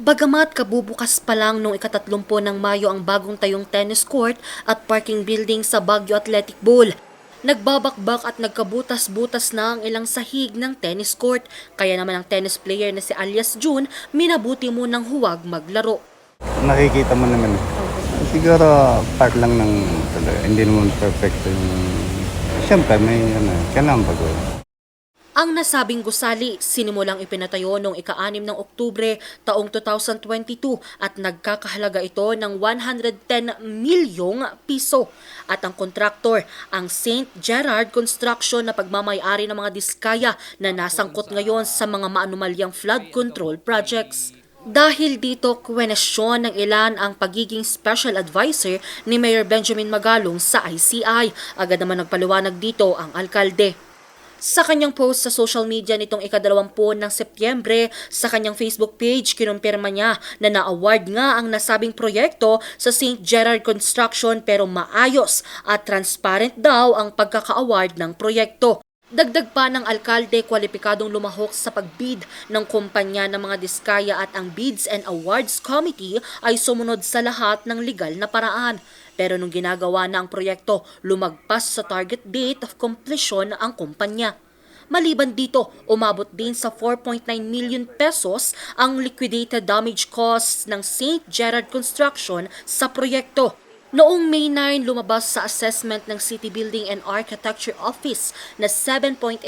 Bagamat kabubukas pa lang noong ikatatlumpo ng Mayo ang bagong tayong tennis court at parking building sa Baguio Athletic Bowl, nagbabakbak at nagkabutas-butas na ang ilang sahig ng tennis court. Kaya naman ang tennis player na si Alias June, minabuti mo ng huwag maglaro. Nakikita mo naman. eh. Siguro part lang ng talaga. Hindi naman perfecto yung... Siyempre, may ano, kailangan bago. Ang nasabing gusali, sinimulang ipinatayo noong ika-6 ng Oktubre taong 2022 at nagkakahalaga ito ng 110 milyong piso. At ang kontraktor, ang St. Gerard Construction na pagmamayari ng mga diskaya na nasangkot ngayon sa mga maanumalyang flood control projects. Dahil dito, kwenesyon ng ilan ang pagiging special advisor ni Mayor Benjamin Magalong sa ICI. Agad naman nagpaliwanag dito ang alkalde. Sa kanyang post sa social media nitong ikadalawampu ng Setyembre, sa kanyang Facebook page, kinumpirma niya na na-award nga ang nasabing proyekto sa St. Gerard Construction pero maayos at transparent daw ang pagkaka-award ng proyekto. Dagdag pa ng alkalde, kwalipikadong lumahok sa pagbid ng kumpanya ng mga diskaya at ang Bids and Awards Committee ay sumunod sa lahat ng legal na paraan. Pero nung ginagawa na ang proyekto, lumagpas sa target date of completion ang kumpanya. Maliban dito, umabot din sa 4.9 million pesos ang liquidated damage costs ng St. Gerard Construction sa proyekto. Noong May 9, lumabas sa assessment ng City Building and Architecture Office na 7.8%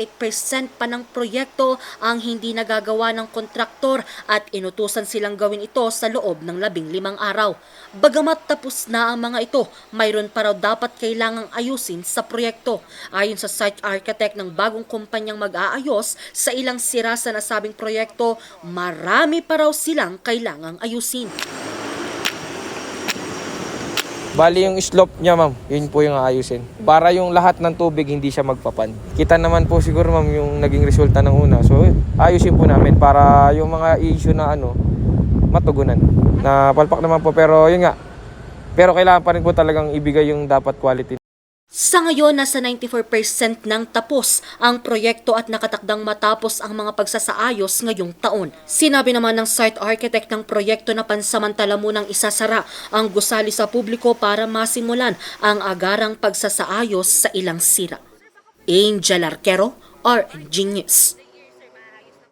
pa ng proyekto ang hindi nagagawa ng kontraktor at inutusan silang gawin ito sa loob ng labing limang araw. Bagamat tapos na ang mga ito, mayroon pa raw dapat kailangang ayusin sa proyekto. Ayon sa site architect ng bagong kumpanyang mag-aayos sa ilang sira sa nasabing proyekto, marami pa raw silang kailangang ayusin. Bali yung slope niya ma'am, yun po yung aayusin. Para yung lahat ng tubig hindi siya magpapan. Kita naman po siguro ma'am yung naging resulta ng una. So ayusin po namin para yung mga issue na ano, matugunan. Na palpak naman po pero yun nga. Pero kailangan pa rin po talagang ibigay yung dapat quality. Sa ngayon, nasa 94% nang tapos ang proyekto at nakatakdang matapos ang mga pagsasaayos ngayong taon. Sinabi naman ng site architect ng proyekto na pansamantala munang isasara ang gusali sa publiko para masimulan ang agarang pagsasaayos sa ilang sira. Angel Arquero, RNG News.